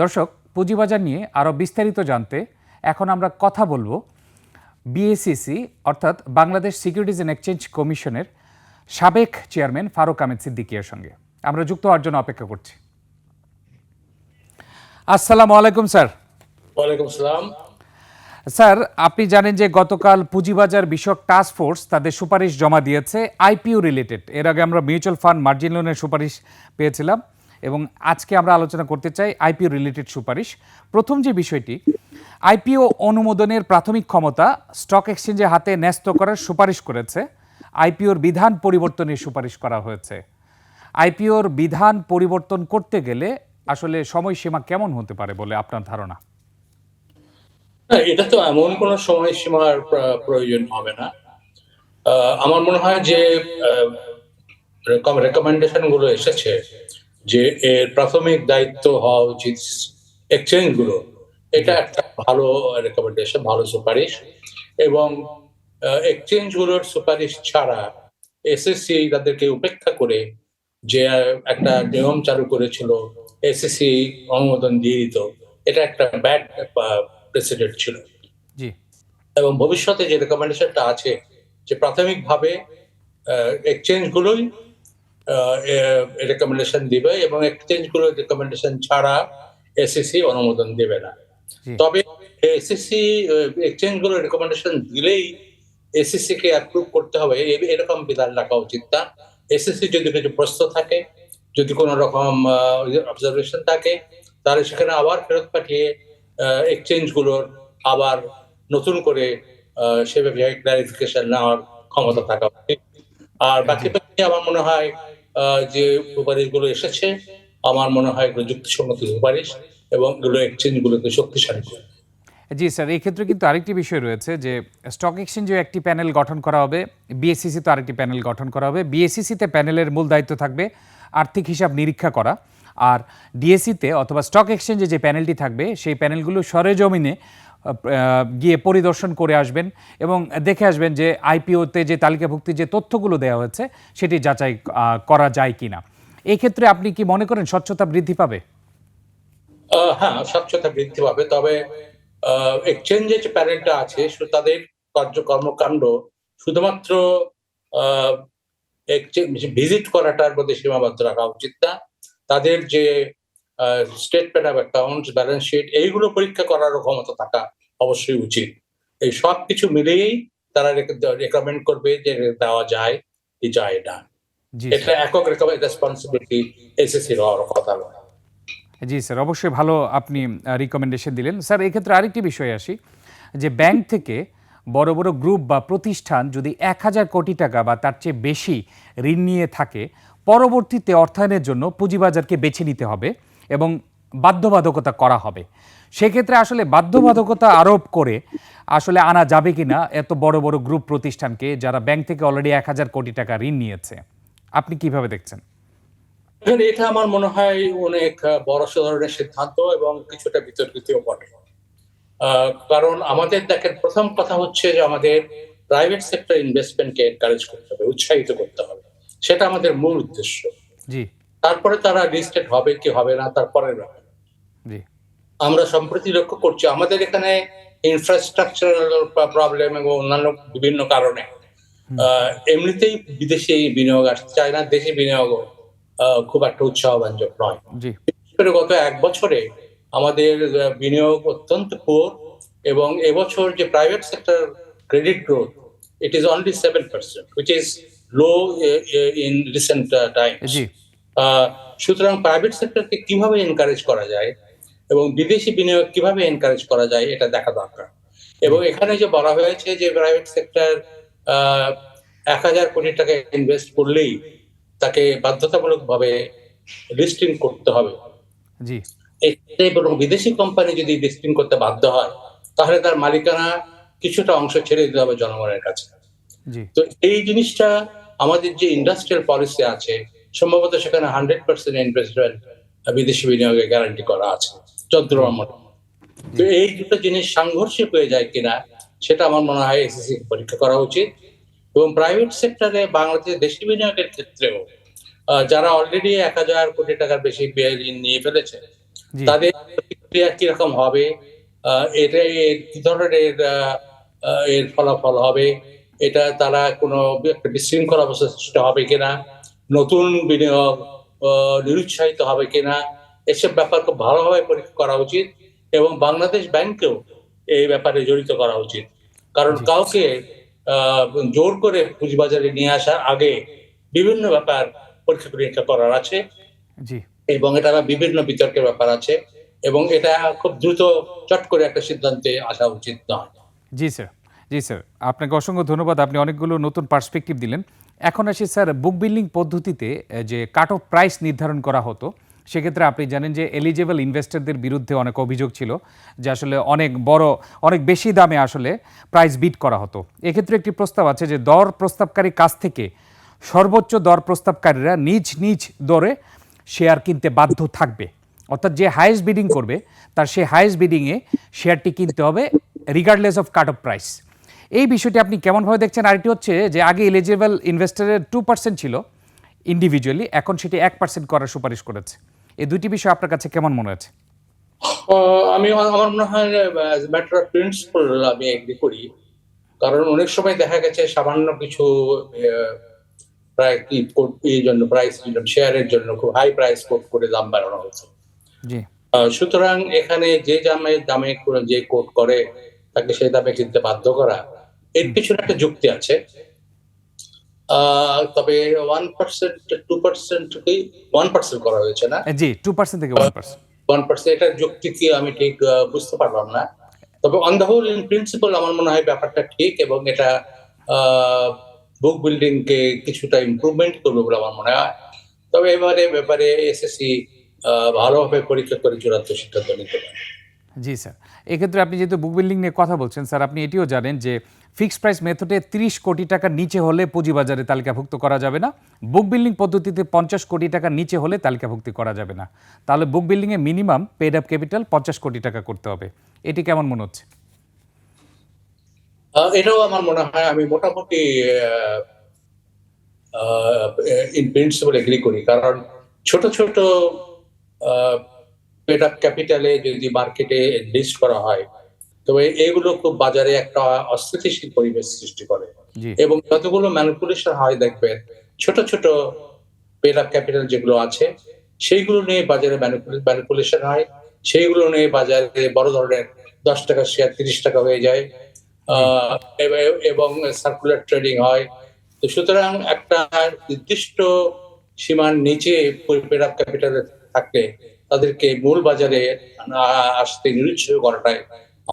দর্শক পুঁজিবাজার নিয়ে আরও বিস্তারিত জানতে এখন আমরা কথা বলব বিএসিসি অর্থাৎ বাংলাদেশ সিকিউরিটিজ অ্যান্ড এক্সচেঞ্জ কমিশনের সাবেক চেয়ারম্যান ফারুক আহমেদ সিদ্দিকিয়ার সঙ্গে। আমরা যুক্ত হওয়ার জন্য অপেক্ষা করছি। আসসালামু আলাইকুম স্যার। ওয়ালাইকুম স্যার আপনি জানেন যে গতকাল পুঁজিবাজার বিষয়ক টাস্ক ফোর্স তাদের সুপারিশ জমা দিয়েছে আইপিও রিলেটেড এর আগে আমরা মিউচুয়াল ফান্ড মার্জিন লোনের সুপারিশ পেয়েছিলাম। এবং আজকে আমরা আলোচনা করতে চাই আইপিও রিলেটেড সুপারিশ। প্রথম যে বিষয়টি, আইপিও অনুমোদনের প্রাথমিক ক্ষমতা স্টক এক্সচেঞ্জের হাতে ন্যস্ত করার সুপারিশ করেছে। আইপিওর বিধান পরিবর্তনের সুপারিশ করা হয়েছে। আইপিওর বিধান পরিবর্তন করতে গেলে আসলে সময়সীমা কেমন হতে পারে বলে আপনার ধারণা? এটা তো এমন কোন সময়সীমার প্র- প্রয়োজন হবে না। আমার মনে হয় যে রেকমেন্ডেশনগুলো এসেছে। যে এর প্রাথমিক দায়িত্ব হওয়া উচিত এক্সচেঞ্জগুলো। এটা একটা ভালো রেকমেন্ডেশন ভালো সুপারিশ এবং এক্সচেঞ্জগুলোর সুপারিশ ছাড়া এসএসসি তাদেরকে উপেক্ষা করে যে একটা নিয়ম চালু করেছিল এসএসসি অনুমোদন দিয়ে দিত এটা একটা ব্যাড প্রেসিডেন্ট ছিল। এবং ভবিষ্যতে যে রেকমেন্ডেশনটা আছে যে প্রাথমিকভাবে এক্সচেঞ্জ গুলোই রেকমেন্ডেশন দিবে এবং এক্সচেঞ্জগুলোর রেকমেন্ডেশন ছাড়া এসএসসি অনুমোদন দেবে না। তবে এসএসসি এক্সচেঞ্জগুলোর রেকমেন্ডেশন দিলেই এসএসসি কে অ্যাপ্রুভ করতে হবে। এরকম বিধান রাখা উচিত না। এসএসসি যদি কিছু প্রশ্ন থাকে যদি কোনো রকম অবজারভেশন থাকে তাহলে সেখানে আবার ফেরত পাঠিয়ে এক্সচেঞ্জগুলোর আবার নতুন করে সেভাবে ক্লারিফিকেশন নেওয়ার ক্ষমতা থাকা উচিত। আর বাকি আমার মনে হয় যে সুপারিশগুলো এসেছে, আমার মনে হয় এগুলো যুক্তিসঙ্গত সুপারিশ এবং এগুলো এক্সচেঞ্জ গুলোকে শক্তিশালী করে। জি স্যার, এই ক্ষেত্রে কিন্তু আরেকটি বিষয় রয়েছে যে স্টক এক্সচেঞ্জেও একটি প্যানেল গঠন করা হবে বিএসসিসি তো আরেকটি প্যানেল গঠন করা হবে। বিএসসিসিতে প্যানেলের মূল দায়িত্ব থাকবে আর্থিক হিসাব নিরীক্ষা করা। আর ডিএসসিতে অথবা স্টক এক্সচেঞ্জে যে প্যানেলটি থাকবে, সেই প্যানেলগুলো সরেজমিনে গিয়ে পরিদর্শন করে আসবেন এবং দেখে আসবেন যে আইপিওতে যে তালিকাভুক্তি যে তথ্যগুলো দেওয়া হয়েছে, সেটি যাচাই করা যায় কিনা। এই ক্ষেত্রে আপনি কি মনে করেন স্বচ্ছতা বৃদ্ধি পাবে? হ্যাঁ স্বচ্ছতা বৃদ্ধি পাবে। তবে এক্সচেঞ্জে যে প্যানেলটা আছে তাদের কার্য কর্মকাণ্ড শুধুমাত্র ভিজিট করাটার মধ্যে সীমাবদ্ধ রাখা উচিত না। তাদের যে statement of account balance sheet এইগুলো পরীক্ষা করারও ক্ষমতা থাকা অবশ্যই উচিত। এই সব কিছু মিলিয়েই তারা রেকমেন্ড করবে যে দেওয়া যায় কি যায় না। এটা একক রেকমেন্ড রেসপন্সিবিলিটি এসএসসি হওয়ার কথা নয়। জি স্যার অবশ্যই ভালো আপনি রিকমেন্ডেশন দিলেন। স্যার এক্ষেত্রে আরেকটি বিষয় আসি যে ব্যাংক থেকে বড় বড় গ্রুপ বা প্রতিষ্ঠান যদি এক হাজার কোটি টাকা বা তার চেয়ে বেশি ঋণ নিয়ে থাকে পরবর্তীতে অর্থায়নের জন্য পুঁজিবাজারকে বেছে নিতে হবে। এবং বাধ্যবাধকতা করা হবে। সেক্ষেত্রে আসলে বাধ্যবাধকতা আরোপ করে আসলে আনা যাবে কিনা এত বড় বড় গ্রুপ প্রতিষ্ঠানকে যারা ব্যাংক থেকে অলরেডি এক হাজার কোটি টাকা ঋণ নিয়েছে আপনি কীভাবে দেখছেন? এটা আমার মনে হয় অনেক বড় ধরনের সিদ্ধান্ত এবং কিছুটা বিতর্কিতও বটে। কারণ আমাদের দেখেন প্রথম কথা হচ্ছে যে আমাদের প্রাইভেট সেক্টর ইনভেস্টমেন্টকে এনকারেজ করতে হবে উৎসাহিত করতে হবে। সেটা আমাদের মূল উদ্দেশ্য। জি। তারপরে তারা লিস্টেড হবে কি হবে না তারপরে ব্যাপার। আমরা সম্প্রতি লক্ষ্য করছি আমাদের এখানে ইনফ্রাস্ট্রাকচারাল প্রবলেম এবং অন্যান্য বিভিন্ন কারণে এমনিতেই বিদেশি বিনিয়োগ আসতে চায় না দেশি বিনিয়োগ খুব একটা উৎসাহবাঞ্জক নয়। গত এক বছরে আমাদের বিনিয়োগ অত্যন্ত পোর এবং এবছর যে private sector credit growth it is only seven percent which is low in recent time জি। সুতরাং প্রাইভেট সেক্টরকে কীভাবে এনকারেজ করা যায় এবং বিদেশি বিনিয়োগ কীভাবে এনকারেজ করা যায় এটা দেখা দরকার। এবং এখানে যে বলা হয়েছে যে প্রাইভেট সেক্টর এক হাজার কোটি টাকা ইনভেস্ট করলেই তাকে বাধ্যতামূলক ভাবে লিস্টিং করতে হবে। জি। এবং বিদেশি কোম্পানি যদি লিস্টিং করতে বাধ্য হয় তাহলে তার মালিকানা কিছুটা অংশ ছেড়ে দিতে হবে জনগণের কাছে। তো এই জিনিসটা আমাদের যে ইন্ডাস্ট্রিয়াল পলিসি আছে সম্ভবত সেখানে হান্ড্রেড পার্সেন্ট ইনভেস্টমেন্ট বিদেশি বিনিয়োগে গ্যারান্টি করা আছে আমার তো এই দুটো জিনিস সাংঘর্ষিক হয়ে যায় কিনা সেটা আমার মনে হয় এসএসসি পরীক্ষা করা উচিত। এবং প্রাইভেট সেক্টরে বাংলাদেশের দেশি বিনিয়োগের ক্ষেত্রেও যারা অলরেডি এক হাজার কোটি টাকার বেশি ঋণ নিয়ে ফেলেছে তাদের প্রতিক্রিয়া কীরকম হবে? এটা এর কি ধরনের এর ফলাফল হবে? এটা তারা কোনো একটা বিশৃঙ্খল অবস্থা সৃষ্টি হবে কিনা? নতুন বিনিয়োগ নিরুৎসাহিত হবে কিনা এসব ব্যাপার খুব ভালোভাবে পরীক্ষা করা উচিত এবং বাংলাদেশ ব্যাংকেও এই ব্যাপারে জড়িত করা উচিত। কারণ কাউকে জোর করে পুঁজিবাজারে নিয়ে আসার আগে বিভিন্ন ব্যাপার পরীক্ষা নিরীক্ষা করার আছে এবং এটা বিভিন্ন বিতর্কের ব্যাপার আছে এবং এটা খুব দ্রুত চট করে একটা সিদ্ধান্তে আসা উচিত নয়। জি স্যার। জি, স্যার। আপনাকে অসংখ্য ধন্যবাদ। আপনি অনেকগুলো নতুন পার্সপেক্টিভ দিলেন। এখন আসি, স্যার, বুক বিল্ডিং পদ্ধতিতে যে কাট অফ প্রাইস নির্ধারণ করা হতো, সেক্ষেত্রে আপনি জানেন যে এলিজেবল ইনভেস্টরদের বিরুদ্ধে অনেক অভিযোগ ছিল যে আসলে অনেক বড়, অনেক বেশি দামে আসলে প্রাইস বিট করা হতো। এক্ষেত্রে একটি প্রস্তাব আছে যে দর প্রস্তাবকারী কাছ থেকে সর্বোচ্চ দর প্রস্তাবকারীরা নিজ নিজ দরে শেয়ার কিনতে বাধ্য থাকবে। অর্থাৎ যে হায়েস্ট বিডিং করবে, তার সেই হায়েস্ট বিডিংয়ে শেয়ারটি কিনতে হবে regardless of cut off price এই বিষয়টি আপনি কেমনভাবে দেখছেন? আরেকটি হচ্ছে যে আগে এলিজিবল ইনভেস্টরের টু পার্সেন্ট ছিল ইন্ডিভিজুয়ালি এখন সেটি এক পার্সেন্ট করার সুপারিশ করেছে। এই দুটি বিষয় আপনার কাছে কেমন মনে হচ্ছে আমি আমার মনে হয় ম্যাটার অফ প্রিন্সিপাল আমি এগ্রি করি। কারণ অনেক সময় দেখা গেছে সামান্য কিছু প্রায় জন্য প্রাইস শেয়ারের জন্য খুব হাই প্রাইস কোট করে দাম বাড়ানো হয়েছে। সুতরাং এখানে যে দামে দামে যে কোট করে তাকে সেই দামে কিনতে বাধ্য করা এর পিছনে একটা যুক্তি আছে। তবে ওয়ান পার্সেন্ট টু পার্সেন্ট কি ওয়ান পার্সেন্ট করা হয়েছে না? জি টু পার্সেন্ট থেকে ওয়ান পার্সেন্ট ওয়ান পার্সেন্ট এটার যুক্তি কি আমি ঠিক বুঝতে পারলাম না। তবে on the whole in principle আমার মনে হয় ব্যাপারটা ঠিক এবং এটা বুক বিল্ডিং কে কিছুটা ইমপ্রুভমেন্ট করবে বলে আমার মনে হয়। তবে এবারে ব্যাপারে এসএসসি ভালোভাবে পরীক্ষা করে চূড়ান্ত সিদ্ধান্ত নিতে পারে। জি, স্যার। এক্ষেত্রে আপনি যেহেতু বুক বিল্ডিং নিয়ে কথা বলছেন, স্যার, আপনি এটিও জানেন যে ফিক্সড প্রাইস মেথডে তিরিশ কোটি টাকার নিচে হলে পুঁজিবাজারে তালিকাভুক্ত করা যাবে না। বুক বিল্ডিং পদ্ধতিতে পঞ্চাশ কোটি টাকার নিচে হলে তালিকাভুক্তি করা যাবে না। তাহলে বুক বিল্ডিংয়ে মিনিমাম পেড আপ ক্যাপিটাল পঞ্চাশ কোটি টাকা করতে হবে। এটি কেমন মনে হচ্ছে? এটাও আমার মনে হয় আমি মোটামুটি ইন প্রিন্সিপাল এগ্রি করি। কারণ ছোট ছোট আপ ক্যাপিটালে যদি মার্কেটে লিস্ট করা হয় তবে এগুলো খুব বাজারে একটা অস্থিতিশীল পরিবেশ সৃষ্টি করে। এবং যতগুলো ম্যানিপুলেশন হয় দেখবেন ছোট ছোট পেড আপ ক্যাপিটাল যেগুলো আছে সেইগুলো নিয়ে বাজারে ম্যানিপুলেশন হয়। সেইগুলো নিয়ে বাজারে বড় ধরনের দশ টাকা শেয়ার তিরিশ টাকা হয়ে যায়। এবং সার্কুলার ট্রেডিং হয়। তো সুতরাং একটা নির্দিষ্ট সীমার নিচে পেড আপ ক্যাপিটাল থাকলে তাদেরকে মূল বাজারে আসতে নিরুৎসাহ করাটাই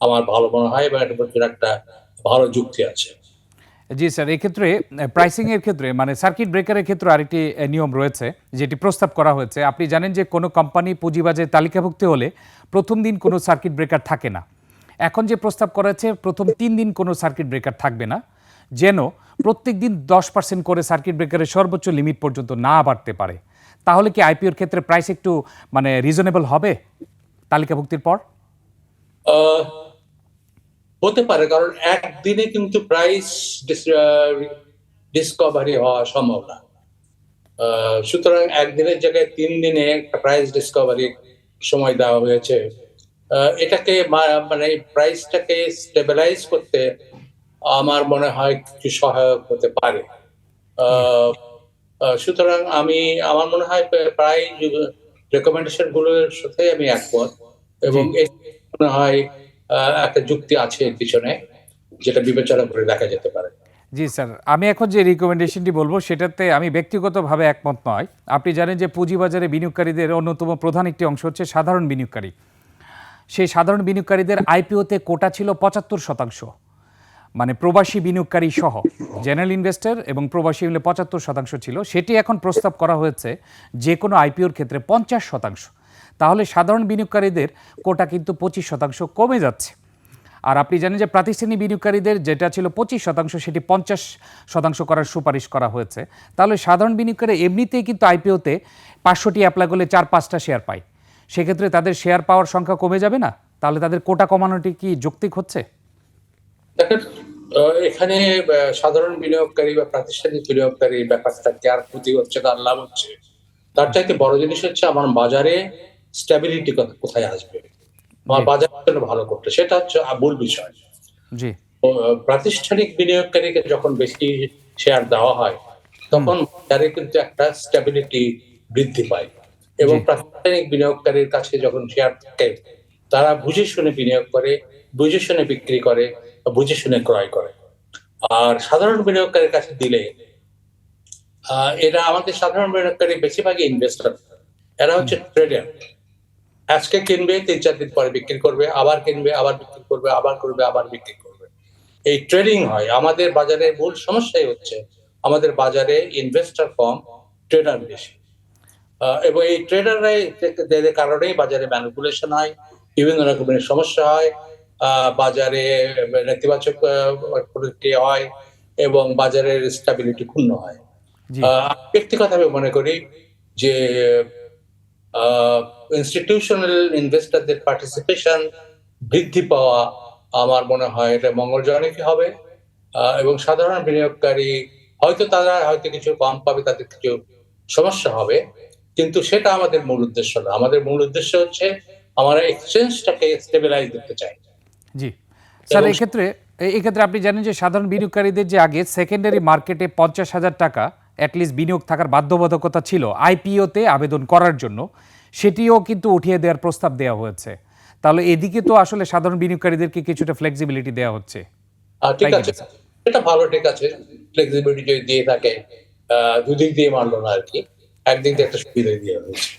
আমার ভালো মনে হয় এবং এটার একটা ভালো যুক্তি আছে। জি স্যার, এক্ষেত্রে প্রাইসিং এর ক্ষেত্রে মানে সার্কিট ব্রেকারের ক্ষেত্রে আরেকটি নিয়ম রয়েছে, যেটি প্রস্তাব করা হয়েছে। আপনি জানেন যে কোনো কোম্পানি পুঁজিবাজারে তালিকাভুক্ত হলে প্রথম দিন কোনো সার্কিট ব্রেকার থাকে না। এখন যে প্রস্তাব করা হয়েছে, প্রথম তিন দিন কোনো সার্কিট ব্রেকার থাকবে না, যেন প্রত্যেক দিন দশ পার্সেন্ট করে সার্কিট ব্রেকারের সর্বোচ্চ লিমিট পর্যন্ত না বাড়তে পারে। তাহলে কি আইপিওর ক্ষেত্রে প্রাইস একটু মানে রিজনেবল হবে তালিকাভুক্তির পর? হতে পারে, কারণ একদিনে কিন্তু প্রাইস ডিসকভারি হওয়া সম্ভব না। সুতরাং একদিনের জায়গায় তিন দিনে একটা প্রাইস ডিসকভারি সময় দেওয়া হয়েছে। এটাকে মানে প্রাইসটাকে স্টেবিলাইজ করতে আমার মনে হয় কিছু সহায়ক হতে পারে। সুতরাং আমি আমার মনে হয় প্রায় রেকমেন্ডেশনগুলোর সাথে আমি একমত এবং মনে হয় একটা যুক্তি আছে এর পিছনে যেটা বিবেচনা করে দেখা যেতে পারে। জি স্যার আমি এখন যে রিকমেন্ডেশনটি বলব সেটাতে আমি ব্যক্তিগতভাবে একমত নয়। আপনি জানেন যে পুঁজিবাজারে বিনিয়োগকারীদের অন্যতম প্রধান একটি অংশ হচ্ছে সাধারণ বিনিয়োগকারী। সেই সাধারণ বিনিয়োগকারীদের আইপিওতে কোটা ছিল পঁচাত্তর শতাংশ। মানে প্রবাসী বিনিয়োগকারী সহ জেনারেল ইনভেস্টর এবং প্রবাসী মিলে পঁচাত্তর শতাংশ ছিল, সেটি এখন প্রস্তাব করা হয়েছে যে কোনো আইপিওর ক্ষেত্রে পঞ্চাশ শতাংশ। তাহলে সাধারণ বিনিয়োগকারীদের কোটা কিন্তু পঁচিশ শতাংশ কমে যাচ্ছে। আর আপনি জানেন যে প্রাতিষ্ঠানিক বিনিয়োগকারীদের যেটা ছিল পঁচিশ শতাংশ, সেটি পঞ্চাশ শতাংশ করার সুপারিশ করা হয়েছে। তাহলে সাধারণ বিনিয়োগকারী এমনিতেই কিন্তু আইপিওতে পাঁচশোটি অ্যাপ্লাই করলে চার পাঁচটা শেয়ার পায়। সেক্ষেত্রে তাদের শেয়ার পাওয়ার সংখ্যা কমে যাবে না? তাহলে তাদের কোটা কমানোটি কি যৌক্তিক হচ্ছে? দেখেন এখানে সাধারণ বিনিয়োগকারী বা প্রাতিষ্ঠানিক বিনিয়োগকারী ব্যাপারটা কার ক্ষতি হচ্ছে কার লাভ হচ্ছে? তার চাইতে বড় জিনিস হচ্ছে আমার বাজারে স্ট্যাবিলিটি কোথায় আসবে? আমার। বাজার জন্য ভালো করতে সেটা হচ্ছে মূল বিষয়। জি। প্রাতিষ্ঠানিক বিনিয়োগকারীকে যখন বেশি শেয়ার দেওয়া হয় তখন বাজারে কিন্তু একটা স্ট্যাবিলিটি বৃদ্ধি পায়। এবং প্রাতিষ্ঠানিক বিনিয়োগকারীর কাছে যখন শেয়ার থাকে তারা বুঝে শুনে বিনিয়োগ করে বুঝে শুনে বিক্রি করে বুঝে শুনে ক্রয় করে। আর সাধারণ বিনিয়োগকারীর কাছে দিলে এরা আমাদের সাধারণ বিনিয়োগকারী বেশিরভাগই ইনভেস্টর এরা হচ্ছে ট্রেডার আজকে কিনবে, তিন চার দিন পরে বিক্রি করবে, আবার কিনবে, আবার বিক্রি করবে, আবার করবে, আবার বিক্রি করবে। এই ট্রেডিং হয়। আমাদের বাজারে মূল সমস্যাই হচ্ছে আমাদের বাজারে ইনভেস্টর কম ট্রেডার বেশি। এবং এই ট্রেডাররাই কারণেই বাজারে ম্যানিপুলেশন হয়, বিভিন্ন রকমের সমস্যা হয় বাজারে নেতিবাচক প্রতিক্রিয়া হয় এবং বাজারের স্টেবিলিটি ক্ষুণ্ণ হয়। ব্যক্তিগতভাবে মনে করি যে ইনস্টিটিউশনাল ইনভেস্টরদের পার্টিসিপেশন বৃদ্ধি পাওয়া আমার মনে হয় এটা মঙ্গলজনকই হবে। এবং সাধারণ বিনিয়োগকারী হয়তো তারা হয়তো কিছু কম পাবে তাদের কিছু সমস্যা হবে। কিন্তু সেটা আমাদের মূল উদ্দেশ্য না। আমাদের মূল উদ্দেশ্য হচ্ছে আমরা এক্সচেঞ্জটাকে স্টেবিলাইজ করতে চাই। জি। স্যার এক্ষেত্রে এক্ষেত্রে আপনি জানেন যে সাধারণ বিনিয়োগকারীদের যে আগে সেকেন্ডারি মার্কেটে পঞ্চাশ হাজার টাকা অ্যাটলিস্ট বিনিয়োগ থাকার বাধ্যবাধকতা ছিল আইপিওতে আবেদন করার জন্য সেটিও কিন্তু উঠিয়ে দেওয়ার প্রস্তাব দেওয়া হয়েছে। তাহলে এদিকে তো আসলে সাধারণ বিনিয়োগকারীদেরকে কিছুটা ফ্লেক্সিবিলিটি দেওয়া হচ্ছে। ঠিক আছে। এটা ভালো ঠিক আছে। ফ্লেক্সিবিলিটি যদি দিয়ে থাকে দুদিক দিয়ে মারলো না আর কি। একদিক দিয়ে একটা সুবিধা দিয়ে হয়েছে।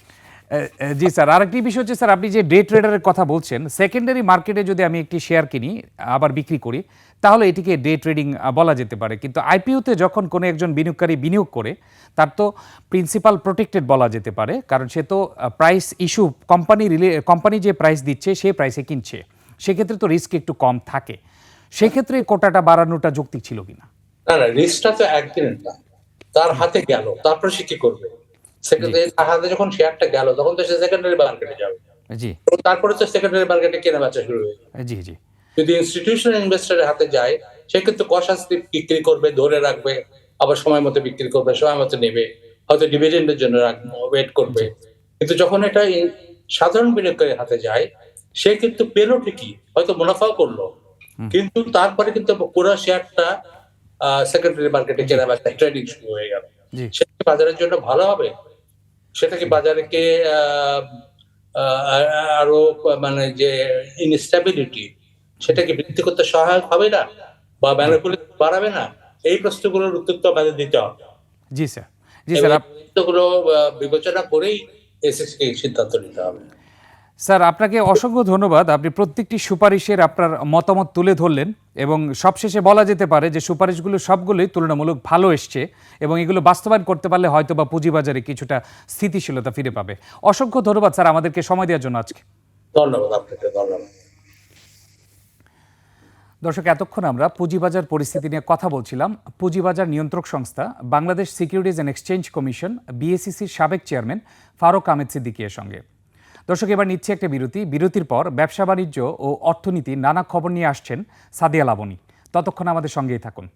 জি, স্যার। আরেকটি বিষয় হচ্ছে, স্যার, আপনি যে ডে ট্রেডারের কথা বলছেন সেকেন্ডারি মার্কেটে যদি আমি একটি শেয়ার কিনি, আবার বিক্রি করি, তাহলে এটিকে ডে ট্রেডিং বলা যেতে পারে। কিন্তু আইপিওতে যখন কোনো একজন বিনিয়োগকারী বিনিয়োগ করে, তার তো প্রিন্সিপাল প্রোটেক্টেড বলা যেতে পারে, কারণ সে তো প্রাইস ইস্যু কোম্পানি রিলে কোম্পানি যে প্রাইস দিচ্ছে সেই প্রাইসে কিনছে। সেক্ষেত্রে তো রিস্ক একটু কম থাকে। সেক্ষেত্রে কোটাটা বাড়ানোটা যৌক্তিক ছিল কিনা? না না রিস্কটা তো একদিনের না। তার হাতে গেল। তারপরে সে কি করবে? সেক্ষেত্রে যখন শেয়ারটা গেল তখন তো সে সেকেন্ডারি মার্কেটে যাবে। জি। তারপরে তো সেকেন্ডারি মার্কেটে কেনা বেচা শুরু হয়ে জি জি। যদি ইনস্টিটিউশনাল ইনভেস্টরের হাতে যায় সে কিন্তু কষাস্তি বিক্রি করবে ধরে রাখবে আবার সময় মতো বিক্রি করবে সময় মতো নেবে। হয়তো ডিভিডেন্ডের জন্য ওয়েট করবে। কিন্তু যখন এটা সাধারণ বিনিয়োগকারীর হাতে যায় সে কিন্তু পেল ঠিকই হয়তো মুনাফাও করল। কিন্তু তারপরে কিন্তু পুরো শেয়ারটা সেকেন্ডারি মার্কেটে কেনা বেচা ট্রেডিং শুরু হয়ে গেল। সেটা বাজারের জন্য ভালো হবে? সেটা কি বাজারকে আরও মানে যে ইনস্টেবিলিটি সেটাকে বৃদ্ধি করতে সহায়ক হবে না? বা ম্যানিপুলেশন বাড়াবে না? এই প্রশ্নগুলোর উত্তর তো আমাদের দিতে হবে। জি স্যার। জি স্যার বিবেচনা করেই এসএসকে সিদ্ধান্ত নিতে হবে। স্যার আপনাকে অসংখ্য ধন্যবাদ। আপনি প্রত্যেকটি সুপারিশের আপনার মতামত তুলে ধরলেন এবং সবশেষে বলা যেতে পারে যে সুপারিশগুলো সবগুলোই তুলনামূলক ভালো এসছে এবং এগুলো বাস্তবায়ন করতে পারলে হয়তো বা পুঁজিবাজারে কিছুটা স্থিতিশীলতা ফিরে পাবে। অসংখ্য ধন্যবাদ স্যার আমাদেরকে সময় দেওয়ার জন্য আজকে। ধন্যবাদ আপনাকে ধন্যবাদ। দর্শক এতক্ষণ আমরা পুঁজিবাজার পরিস্থিতি নিয়ে কথা বলছিলাম। পুঁজিবাজার নিয়ন্ত্রক সংস্থা Bangladesh securities and exchange commission বিএসিসির সাবেক চেয়ারম্যান ফারুক আহমেদ সিদ্দিকির সঙ্গে। দর্শক, এবার নিচ্ছে একটা বিরতি। বিরতির পর ব্যবসা, বাণিজ্য ও অর্থনীতি নানা খবর নিয়ে আসছেন সাদিয়া লাবনী। ততক্ষণ আমাদের সঙ্গেই থাকুন।